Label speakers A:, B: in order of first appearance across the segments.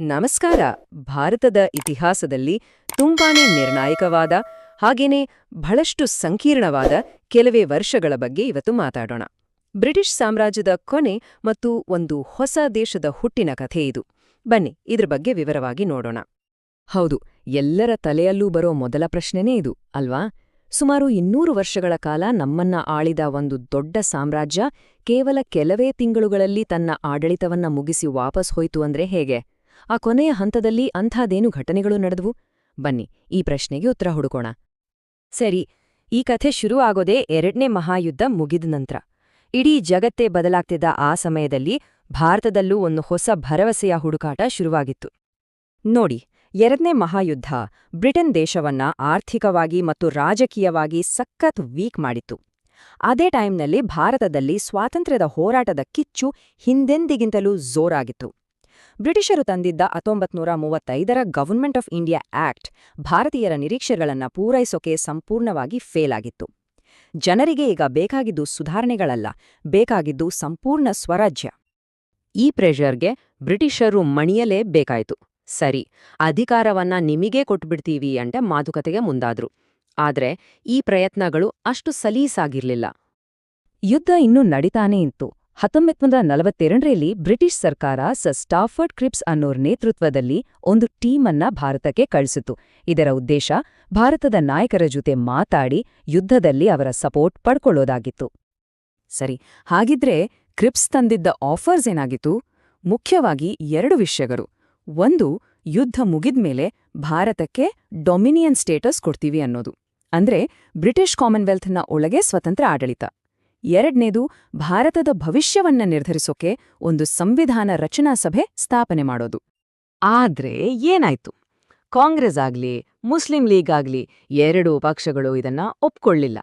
A: ನಮಸ್ಕಾರ. ಭಾರತದ ಇತಿಹಾಸದಲ್ಲಿ ತುಂಬಾನೇ ನಿರ್ಣಾಯಕವಾದ, ಹಾಗೇನೇ ಬಹಳಷ್ಟು ಸಂಕೀರ್ಣವಾದ ಕೆಲವೇ ವರ್ಷಗಳ ಬಗ್ಗೆ ಇವತ್ತು ಮಾತಾಡೋಣ. ಬ್ರಿಟಿಷ್ ಸಾಮ್ರಾಜ್ಯದ ಕೊನೆ ಮತ್ತು ಒಂದು ಹೊಸ ದೇಶದ ಹುಟ್ಟಿನ ಕಥೆ ಇದು. ಬನ್ನಿ, ಇದ್ರ ಬಗ್ಗೆ ವಿವರವಾಗಿ ನೋಡೋಣ. ಹೌದು, ಎಲ್ಲರ ತಲೆಯಲ್ಲೂ ಬರೋ ಮೊದಲ ಪ್ರಶ್ನೆನೇ ಇದು, ಅಲ್ವಾ? ಸುಮಾರು ಇನ್ನೂರು ವರ್ಷಗಳ ಕಾಲ ನಮ್ಮನ್ನ ಆಳಿದ ಒಂದು ದೊಡ್ಡ ಸಾಮ್ರಾಜ್ಯ ಕೇವಲ ಕೆಲವೇ ತಿಂಗಳುಗಳಲ್ಲಿ ತನ್ನ ಆಡಳಿತವನ್ನ ಮುಗಿಸಿ ವಾಪಸ್ ಹೋಯ್ತು ಅಂದ್ರೆ ಹೇಗೆ? ಆ ಕೊನೆಯ ಹಂತದಲ್ಲಿ ಅಂಥದೇನು ಘಟನೆಗಳು ನಡೆದವು? ಬನ್ನಿ, ಈ ಪ್ರಶ್ನೆಗೆ ಉತ್ತರ ಹುಡುಕೋಣ. ಸರಿ, ಈ ಕಥೆ ಶುರು ಆಗೋದೇ ಎರಡನೇ ಮಹಾಯುದ್ಧ ಮುಗಿದ ನಂತರ. ಇಡೀ ಜಗತ್ತೇ ಬದಲಾಗ್ತಿದ್ದ ಆ ಸಮಯದಲ್ಲಿ ಭಾರತದಲ್ಲೂ ಒಂದು ಹೊಸ ಭರವಸೆಯ ಹುಡುಕಾಟ ಶುರುವಾಗಿತ್ತು. ನೋಡಿ, ಎರಡನೇ ಮಹಾಯುದ್ಧ ಬ್ರಿಟನ್ ದೇಶವನ್ನ ಆರ್ಥಿಕವಾಗಿ ಮತ್ತು ರಾಜಕೀಯವಾಗಿ ಸಖತ್ ವೀಕ್ ಮಾಡಿತ್ತು. ಅದೇ ಟೈಮ್ನಲ್ಲಿ ಭಾರತದಲ್ಲಿ ಸ್ವಾತಂತ್ರ್ಯದ ಹೋರಾಟದ ಕಿಚ್ಚು ಹಿಂದೆಂದಿಗಿಂತಲೂ ಜೋರಾಗಿತ್ತು. ಬ್ರಿಟಿಷರು ತಂದಿದ್ದ ಹತ್ತೊಂಬತ್ನೂರ ಮೂವತ್ತೈದರ ಗವರ್ಮೆಂಟ್ ಆಫ್ ಇಂಡಿಯಾ ಆಕ್ಟ್ ಭಾರತೀಯರ ನಿರೀಕ್ಷೆಗಳನ್ನು ಪೂರೈಸೋಕೆ ಸಂಪೂರ್ಣವಾಗಿ ಫೇಲ್ ಆಗಿತ್ತು. ಜನರಿಗೆ ಈಗ ಬೇಕಾಗಿದ್ದು ಸುಧಾರಣೆಗಳಲ್ಲ, ಬೇಕಾಗಿದ್ದು ಸಂಪೂರ್ಣ ಸ್ವರಾಜ್ಯ. ಈ ಪ್ರೆಷರ್ಗೆ ಬ್ರಿಟಿಷರು ಮಣಿಯಲೇ ಬೇಕಾಯಿತು. ಸರಿ, ಅಧಿಕಾರವನ್ನ ನಿಮಿಗೇ ಕೊಟ್ಬಿಡ್ತೀವಿ ಅಂತ ಮಾತುಕತೆಗೆ ಮುಂದಾದ್ರು. ಆದ್ರೆ ಈ ಪ್ರಯತ್ನಗಳು ಅಷ್ಟು ಸಲೀಸಾಗಿರ್ಲಿಲ್ಲ. ಯುದ್ಧ ಇನ್ನೂ ನಡೀತಾನೇ ಇತ್ತು. ಹತ್ತೊಂಬತ್ತು ನಲವತ್ತೆರಡರಲ್ಲಿ ಬ್ರಿಟಿಷ್ ಸರ್ಕಾರ ಸರ್ ಸ್ಟಾಫರ್ಡ್ ಕ್ರಿಪ್ಸ್ ಅನ್ನೋರ್ ನೇತೃತ್ವದಲ್ಲಿ ಒಂದು ಟೀಮ್ ಅನ್ನ ಭಾರತಕ್ಕೆ ಕಳಿಸಿತು. ಇದರ ಉದ್ದೇಶ ಭಾರತದ ನಾಯಕರ ಜೊತೆ ಮಾತಾಡಿ ಯುದ್ಧದಲ್ಲಿ ಅವರ ಸಪೋರ್ಟ್ ಪಡ್ಕೊಳ್ಳೋದಾಗಿತ್ತು. ಸರಿ, ಹಾಗಿದ್ರೆ ಕ್ರಿಪ್ಸ್ ತಂದಿದ್ದ ಆಫರ್ಸ್ ಏನಾಗಿತ್ತು? ಮುಖ್ಯವಾಗಿ ಎರಡು ವಿಷಯಗಳು. ಒಂದು, ಯುದ್ಧ ಮುಗಿದ್ಮೇಲೆ ಭಾರತಕ್ಕೆ ಡೊಮಿನಿಯನ್ ಸ್ಟೇಟಸ್ ಕೊಡ್ತೀವಿ ಅನ್ನೋದು. ಅಂದ್ರೆ ಬ್ರಿಟಿಷ್ ಕಾಮನ್ವೆಲ್ತ್ನ ಒಳಗೆ ಸ್ವತಂತ್ರ ಆಡಳಿತ. ಎರಡನೇದು ಭಾರತದ ಭವಿಷ್ಯವನ್ನ ನಿರ್ಧರಿಸೋಕೆ ಒಂದು ಸಂವಿಧಾನ ರಚನಾ ಸಭೆ ಸ್ಥಾಪನೆ ಮಾಡೋದು. ಆದ್ರೆ ಏನಾಯ್ತು? ಕಾಂಗ್ರೆಸ್ ಆಗ್ಲಿ, ಮುಸ್ಲಿಂ ಲೀಗ್ ಆಗ್ಲಿ, ಎರಡೂ ಪಕ್ಷಗಳು ಇದನ್ನ ಒಪ್ಕೊಳ್ಳಿಲ್ಲ.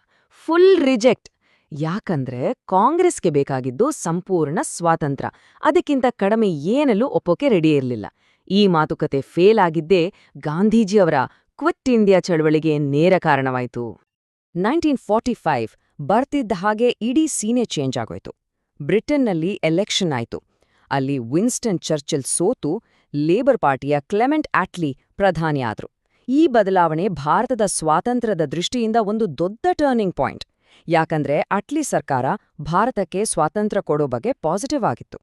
A: Full reject. ಯಾಕಂದ್ರೆ ಕಾಂಗ್ರೆಸ್ಗೆ ಬೇಕಾಗಿದ್ದು ಸಂಪೂರ್ಣ ಸ್ವಾತಂತ್ರ್ಯ. ಅದಕ್ಕಿಂತ ಕಡಿಮೆ ಏನಲ್ಲೂ ಒಪ್ಪೋಕೆ ರೆಡಿ ಇರಲಿಲ್ಲ. ಈ ಮಾತುಕತೆ ಫೇಲ್ ಆಗಿದ್ದೇ ಗಾಂಧೀಜಿಯವರ ಕ್ವಿಟ್ ಇಂಡಿಯಾ ಚಳವಳಿಗೆ ನೇರ ಕಾರಣವಾಯಿತು. ನೈನ್ಟೀನ್ ಫಾರ್ಟಿ ಫೈವ್ ಬರ್ತಿದ್ದ ಹಾಗೆ ಇಡೀ ಸೀನೆ ಚೇಂಜ್ ಆಗೋಯ್ತು. ಬ್ರಿಟನ್ನಲ್ಲಿ ಎಲೆಕ್ಷನ್ ಆಯಿತು. ಅಲ್ಲಿ ವಿನ್ಸ್ಟನ್ ಚರ್ಚಿಲ್ ಸೋತು ಲೇಬರ್ ಪಾರ್ಟಿಯ ಕ್ಲೆಮೆಂಟ್ ಆಟ್ಲಿ ಪ್ರಧಾನಿ ಆದ್ರು. ಈ ಬದಲಾವಣೆ ಭಾರತದ ಸ್ವಾತಂತ್ರ್ಯದ ದೃಷ್ಟಿಯಿಂದ ಒಂದು ದೊಡ್ಡ ಟರ್ನಿಂಗ್ ಪಾಯಿಂಟ್ ಯಾಕಂದ್ರೆ ಅಟ್ಲಿ ಸರ್ಕಾರ ಭಾರತಕ್ಕೆ ಸ್ವಾತಂತ್ರ್ಯ ಕೊಡೋ ಬಗ್ಗೆ ಪಾಸಿಟಿವ್ ಆಗಿತ್ತು.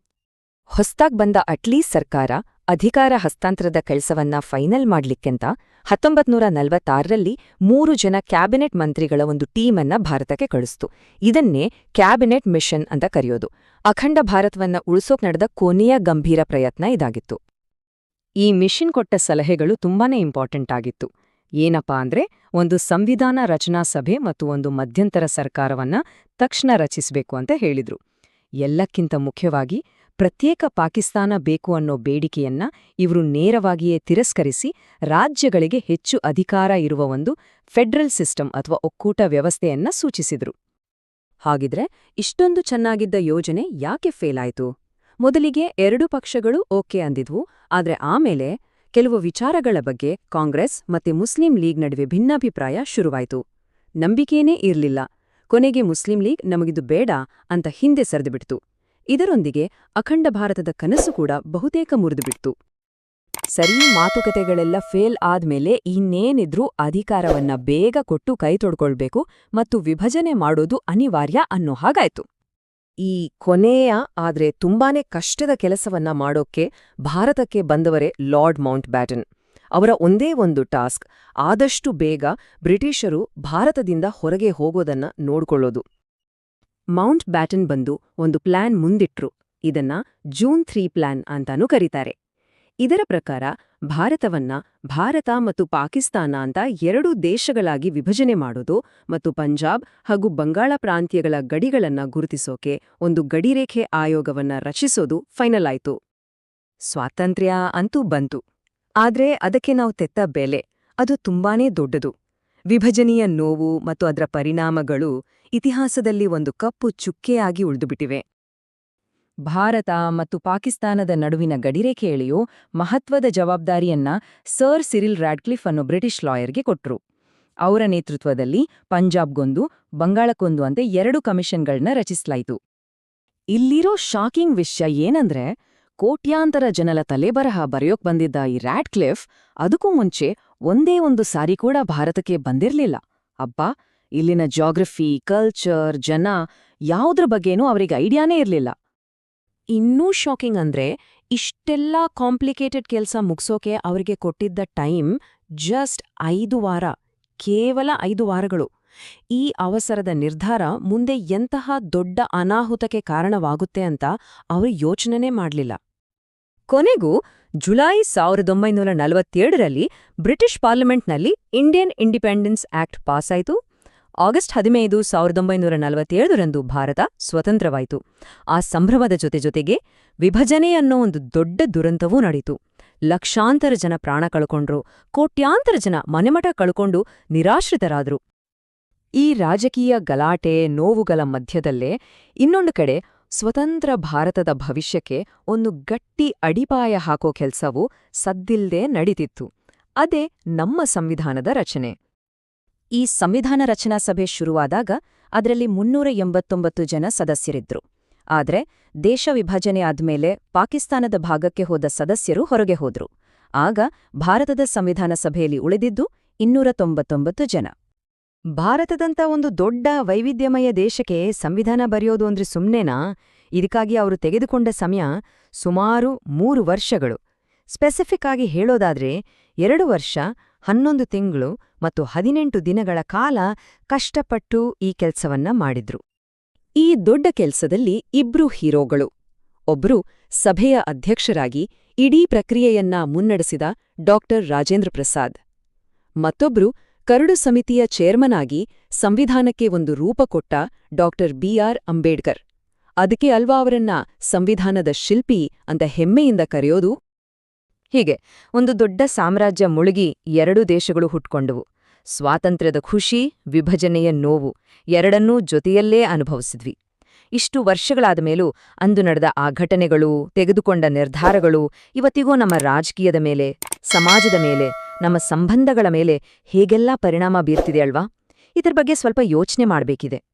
A: ಹೊಸ್ತಾಗ್ ಬಂದ ಅಟ್ಲಿ ಸರ್ಕಾರ ಅಧಿಕಾರ ಹಸ್ತಾಂತರದ ಕೆಲಸವನ್ನ ಫೈನಲ್ ಮಾಡ್ಲಿಕ್ಕೆಂತ ಹತ್ತೊಂಬತ್ನೂರ ನಲವತ್ತಾರರಲ್ಲಿ ಮೂರು ಜನ ಕ್ಯಾಬಿನೆಟ್ ಮಂತ್ರಿಗಳ ಒಂದು ಟೀಮನ್ನ ಭಾರತಕ್ಕೆ ಕಳಿಸ್ತು. ಇದನ್ನೇ ಕ್ಯಾಬಿನೆಟ್ ಮಿಷನ್ ಅಂತ ಕರೆಯೋದು. ಅಖಂಡ ಭಾರತವನ್ನ ಉಳಿಸೋಕ್ ನಡೆದ ಕೊನೆಯ ಗಂಭೀರ ಪ್ರಯತ್ನ ಇದಾಗಿತ್ತು. ಈ ಮಿಷನ್ ಕೊಟ್ಟ ಸಲಹೆಗಳು ತುಂಬಾನೇ ಇಂಪಾರ್ಟೆಂಟ್ ಆಗಿತ್ತು. ಏನಪ್ಪಾ ಅಂದ್ರೆ ಒಂದು ಸಂವಿಧಾನ ರಚನಾ ಸಭೆ ಮತ್ತು ಒಂದು ಮಧ್ಯಂತರ ಸರ್ಕಾರವನ್ನ ತಕ್ಷಣ ರಚಿಸಬೇಕು ಅಂತ ಹೇಳಿದ್ರು. ಎಲ್ಲಕ್ಕಿಂತ ಮುಖ್ಯವಾಗಿ ಪ್ರತ್ಯೇಕ ಪಾಕಿಸ್ತಾನ ಬೇಕು ಅನ್ನೋ ಬೇಡಿಕೆಯನ್ನ ಇವರು ನೇರವಾಗಿಯೇ ತಿರಸ್ಕರಿಸಿ ರಾಜ್ಯಗಳಿಗೆ ಹೆಚ್ಚು ಅಧಿಕಾರ ಇರುವ ಒಂದು ಫೆಡರಲ್ ಸಿಸ್ಟಮ್ ಅಥವಾ ಒಕ್ಕೂಟ ವ್ಯವಸ್ಥೆಯನ್ನ ಸೂಚಿಸಿದ್ರು. ಹಾಗಿದ್ರೆ ಇಷ್ಟೊಂದು ಚೆನ್ನಾಗಿದ್ದ ಯೋಜನೆ ಯಾಕೆ ಫೇಲ್ ಆಯ್ತು? ಮೊದಲಿಗೆ ಎರಡು ಪಕ್ಷಗಳು ಓಕೆ ಅಂದಿದ್ವು, ಆದ್ರೆ ಆಮೇಲೆ ಕೆಲವು ವಿಚಾರಗಳ ಬಗ್ಗೆ ಕಾಂಗ್ರೆಸ್ ಮತ್ತೆ ಮುಸ್ಲಿಂ ಲೀಗ್ ನಡುವೆ ಭಿನ್ನಾಭಿಪ್ರಾಯ ಶುರುವಾಯಿತು. ನಂಬಿಕೆನೇ ಇರಲಿಲ್ಲ. ಕೊನೆಗೆ ಮುಸ್ಲಿಂ ಲೀಗ್ ನಮಗಿದು ಬೇಡ ಅಂತ ಹಿಂದೆ ಸರಿದುಬಿಡ್ತು ಇದರೊಂದಿಗೆ ಅಖಂಡ ಭಾರತದ ಕನಸು ಕೂಡ ಬಹುತೇಕ ಮುರಿದುಬಿಡ್ತು. ಸರಿ, ಮಾತುಕತೆಗಳೆಲ್ಲ ಫೇಲ್ ಆದ್ಮೇಲೆ ಇನ್ನೇನಿದ್ರೂ ಅಧಿಕಾರವನ್ನ ಬೇಗ ಕೊಟ್ಟು ಕೈ ತೊಡ್ಕೊಳ್ಬೇಕು ಮತ್ತು ವಿಭಜನೆ ಮಾಡೋದು ಅನಿವಾರ್ಯ ಅನ್ನೋ ಹಾಗಾಯ್ತು. ಈ ಕೊನೆಯ, ಆದ್ರೆ ತುಂಬಾನೇ ಕಷ್ಟದ ಕೆಲಸವನ್ನ ಮಾಡೋಕ್ಕೆ ಭಾರತಕ್ಕೆ ಬಂದವರೇ ಲಾರ್ಡ್ ಮೌಂಟ್ ಬ್ಯಾಟನ್ ಅವರ ಒಂದೇ ಒಂದು ಟಾಸ್ಕ್, ಆದಷ್ಟು ಬೇಗ ಬ್ರಿಟಿಷರು ಭಾರತದಿಂದ ಹೊರಗೆ ಹೋಗೋದನ್ನ ನೋಡ್ಕೊಳ್ಳೋದು. ಮೌಂಟ್ ಬ್ಯಾಟನ್ ಬಂದು ಒಂದು ಪ್ಲಾನ್ ಮುಂದಿಟ್ರು. ಇದನ್ನ ಜೂನ್ ಥ್ರೀ ಪ್ಲಾನ್ ಅಂತಾನೂ ಕರೀತಾರೆ. ಇದರ ಪ್ರಕಾರ ಭಾರತವನ್ನ ಭಾರತ ಮತ್ತು ಪಾಕಿಸ್ತಾನ ಅಂತ ಎರಡು ದೇಶಗಳಾಗಿ ವಿಭಜನೆ ಮಾಡೋದು ಮತ್ತು ಪಂಜಾಬ್ ಹಾಗೂ ಬಂಗಾಳ ಪ್ರಾಂತ್ಯಗಳ ಗಡಿಗಳನ್ನ ಗುರುತಿಸೋಕೆ ಒಂದು ಗಡಿರೇಖೆ ಆಯೋಗವನ್ನ ರಚಿಸೋದು ಫೈನಲ್ ಆಯ್ತು ಸ್ವಾತಂತ್ರ್ಯ ಅಂತೂ ಬಂತು. ಆದ್ರೆ ಅದಕ್ಕೆ ನಾವು ತೆತ್ತ ಬೆಲೆ, ಅದು ತುಂಬಾನೇ ದೊಡ್ಡದು. ವಿಭಜನೆಯ ನೋವು ಮತ್ತು ಅದರ ಪರಿಣಾಮಗಳು ಇತಿಹಾಸದಲ್ಲಿ ಒಂದು ಕಪ್ಪು ಚುಕ್ಕೆಯಾಗಿ ಉಳಿದುಬಿಟ್ಟಿವೆ. ಭಾರತ ಮತ್ತು ಪಾಕಿಸ್ತಾನದ ನಡುವಿನ ಗಡಿರೇಖೆ ಎಳೆಯೋ ಮಹತ್ವದ ಜವಾಬ್ದಾರಿಯನ್ನ ಸರ್ ಸಿರಿಲ್ ರ್ಯಾಡ್ಕ್ಲಿಫ್ ಅನ್ನೋ ಬ್ರಿಟಿಷ್ ಲಾಯರ್ಗೆ ಕೊಟ್ರು. ಅವರ ನೇತೃತ್ವದಲ್ಲಿ ಪಂಜಾಬ್ಗೊಂದು ಬಂಗಾಳಕ್ಕೊಂದು ಅಂತೆ ಎರಡು ಕಮಿಷನ್ಗಳನ್ನ ರಚಿಸಲಾಯಿತು. ಇಲ್ಲಿರೋ ಶಾಕಿಂಗ್ ವಿಷಯ ಏನಂದ್ರೆ,
B: ಕೋಟ್ಯಾಂತರ ಜನರ ತಲೆಬರಹ ಬರೆಯೋಕ್ ಬಂದಿದ್ದ ಈ ರ್ಯಾಡ್ಕ್ಲಿಫ್ ಅದಕ್ಕೂ ಮುಂಚೆ ಒಂದೇ ಒಂದು ಸಾರಿ ಕೂಡ ಭಾರತಕ್ಕೆ ಬಂದಿರಲಿಲ್ಲ. ಅಬ್ಬಾ, ಇಲ್ಲಿನ ಜಾಗ್ರಫಿ ಕಲ್ಚರ್ ಜನ ಯಾವುದ್ರ ಬಗ್ಗೆನೂ ಅವರಿಗೆ ಐಡಿಯಾನೇ ಇರಲಿಲ್ಲ.
A: ಇನ್ನೂ ಶಾಕಿಂಗ್ ಅಂದ್ರೆ ಇಷ್ಟೆಲ್ಲ ಕಾಂಪ್ಲಿಕೇಟೆಡ್ ಕೆಲಸ ಮುಗಿಸೋಕೆ ಅವರಿಗೆ ಕೊಟ್ಟಿದ್ದ ಟೈಮ್ ಜಸ್ಟ್ ಐದು ವಾರ, ಕೇವಲ ಐದು ವಾರಗಳು. ಈ ಅವಸರದ ನಿರ್ಧಾರ ಮುಂದೆ ಎಂತಹ ದೊಡ್ಡ ಅನಾಹುತಕ್ಕೆ ಕಾರಣವಾಗುತ್ತೆ ಅಂತ ಅವರು ಯೋಚನೆನೇ ಮಾಡಲಿಲ್ಲ. ಕೊನೆಗೂ ಜುಲೈ ಸಾವಿರದ ಒಂಬೈನೂರ ನಲವತ್ತೇಳರಲ್ಲಿ ಬ್ರಿಟಿಷ್ ಪಾರ್ಲಿಮೆಂಟ್ನಲ್ಲಿ ಇಂಡಿಯನ್ ಇಂಡಿಪೆಂಡೆನ್ಸ್ ಆಕ್ಟ್ ಪಾಸಾಯಿತು. ಆಗಸ್ಟ್ ಹದಿನೈದು ಸಾವಿರದ ಒಂಬೈನೂರ ನಲವತ್ತೇಳರಂದು ಭಾರತ ಸ್ವತಂತ್ರವಾಯಿತು. ಆ ಸಂಭ್ರಮದ ಜೊತೆ ಜೊತೆಗೆ ವಿಭಜನೆ ಅನ್ನೋ ಒಂದು ದೊಡ್ಡ ದುರಂತವೂ ನಡೀತು. ಲಕ್ಷಾಂತರ ಜನ ಪ್ರಾಣ ಕಳ್ಕೊಂಡ್ರು, ಕೋಟ್ಯಾಂತರ ಜನ ಮನೆಮಠ ಕಳ್ಕೊಂಡು ನಿರಾಶ್ರಿತರಾದ್ರು. ಈ ರಾಜಕೀಯ ಗಲಾಟೆ, ನೋವುಗಳ ಮಧ್ಯದಲ್ಲೇ ಇನ್ನೊಂದು ಕಡೆ ಸ್ವತಂತ್ರ ಭಾರತದ ಭವಿಷ್ಯಕ್ಕೆ ಒಂದು ಗಟ್ಟಿ ಅಡಿಪಾಯ ಹಾಕೋ ಕೆಲ್ಸವು ಸದ್ದಿಲ್ದೇ ನಡೀತಿತ್ತು. ಅದೇ ನಮ್ಮ ಸಂವಿಧಾನದ ರಚನೆ. ಈ ಸಂವಿಧಾನ ರಚನಾ ಸಭೆ ಶುರುವಾದಾಗ ಅದರಲ್ಲಿ ಮುನ್ನೂರ ಎಂಬತ್ತೊಂಬತ್ತು ಜನ ಸದಸ್ಯರಿದ್ರು. ಆದರೆ ದೇಶ ವಿಭಜನೆ ಆದ್ಮೇಲೆ ಪಾಕಿಸ್ತಾನದ ಭಾಗಕ್ಕೆ ಹೋದ ಸದಸ್ಯರು ಹೊರಗೆ ಹೋದ್ರು. ಆಗ ಭಾರತದ ಸಂವಿಧಾನ ಸಭೆಯಲ್ಲಿ ಉಳಿದಿದ್ದು ಇನ್ನೂರ ತೊಂಬತ್ತೊಂಬತ್ತು ಜನ. ಭಾರತದಂತ ಒಂದು ದೊಡ್ಡ ವೈವಿಧ್ಯಮಯ ದೇಶಕ್ಕೆ ಸಂವಿಧಾನ ಬರೆಯೋದು ಅಂದ್ರೆ ಸುಮ್ಮನೆನಾ ಇದಕ್ಕಾಗಿ ಅವರು ತೆಗೆದುಕೊಂಡ ಸಮಯ ಸುಮಾರು ಮೂರು ವರ್ಷಗಳು. ಸ್ಪೆಸಿಫಿಕ್ ಆಗಿ ಹೇಳೋದಾದ್ರೆ, ಎರಡು ವರ್ಷ, ಹನ್ನೊಂದು ತಿಂಗಳು ಮತ್ತು ಹದಿನೆಂಟು ದಿನಗಳ ಕಾಲ ಕಷ್ಟಪಟ್ಟು ಈ ಕೆಲ್ಸವನ್ನ ಮಾಡಿದ್ರು. ಈ ದೊಡ್ಡ ಕೆಲ್ಸದಲ್ಲಿ ಇಬ್ರು ಹೀರೋಗಳು. ಒಬ್ರು ಸಭೆಯ ಅಧ್ಯಕ್ಷರಾಗಿ ಇಡೀ ಪ್ರಕ್ರಿಯೆಯನ್ನ ಮುನ್ನಡೆಸಿದ ಡಾಕ್ಟರ್ ರಾಜೇಂದ್ರ ಪ್ರಸಾದ್. ಮತ್ತೊಬ್ರು ಕರಡು ಸಮಿತಿಯ ಚೇರ್ಮನ್ ಆಗಿ ಸಂವಿಧಾನಕ್ಕೆ ಒಂದು ರೂಪ ಕೊಟ್ಟ ಡಾಕ್ಟರ್ ಬಿಆರ್ ಅಂಬೇಡ್ಕರ್. ಅದಕ್ಕೆ ಅಲ್ವಾ ಅವರನ್ನ ಸಂವಿಧಾನದ ಶಿಲ್ಪಿ ಅಂತ ಹೆಮ್ಮೆಯಿಂದ ಕರೆಯೋದು? ಹೀಗೆ, ಒಂದು ದೊಡ್ಡ ಸಾಮ್ರಾಜ್ಯ ಮುಳುಗಿ ಎರಡು ದೇಶಗಳು ಹುಟ್ಕೊಂಡವು. ಸ್ವಾತಂತ್ರ್ಯದ ಖುಷಿ, ವಿಭಜನೆಯ ನೋವು ಎರಡನ್ನೂ ಜೊತೆಯಲ್ಲೇ ಅನುಭವಿಸಿದ್ವಿ. ಇಷ್ಟು ವರ್ಷಗಳಾದ ಮೇಲೂ ಅಂದು ನಡೆದ ಆ ಘಟನೆಗಳು, ತೆಗೆದುಕೊಂಡ ನಿರ್ಧಾರಗಳು ಇವತ್ತಿಗೂ ನಮ್ಮ ರಾಜಕೀಯದ ಮೇಲೆ, ಸಮಾಜದ ಮೇಲೆ ನಮ್ಮ ಸಂಬಂಧಗಳ ಮೇಲೆ ಹೇಗೆಲ್ಲ ಪರಿಣಾಮ ಬೀರ್ತಿದೆ ಅಲ್ವಾ? ಇದರ ಬಗ್ಗೆ ಸ್ವಲ್ಪ ಯೋಚನೆ ಮಾಡಬೇಕಿದೆ.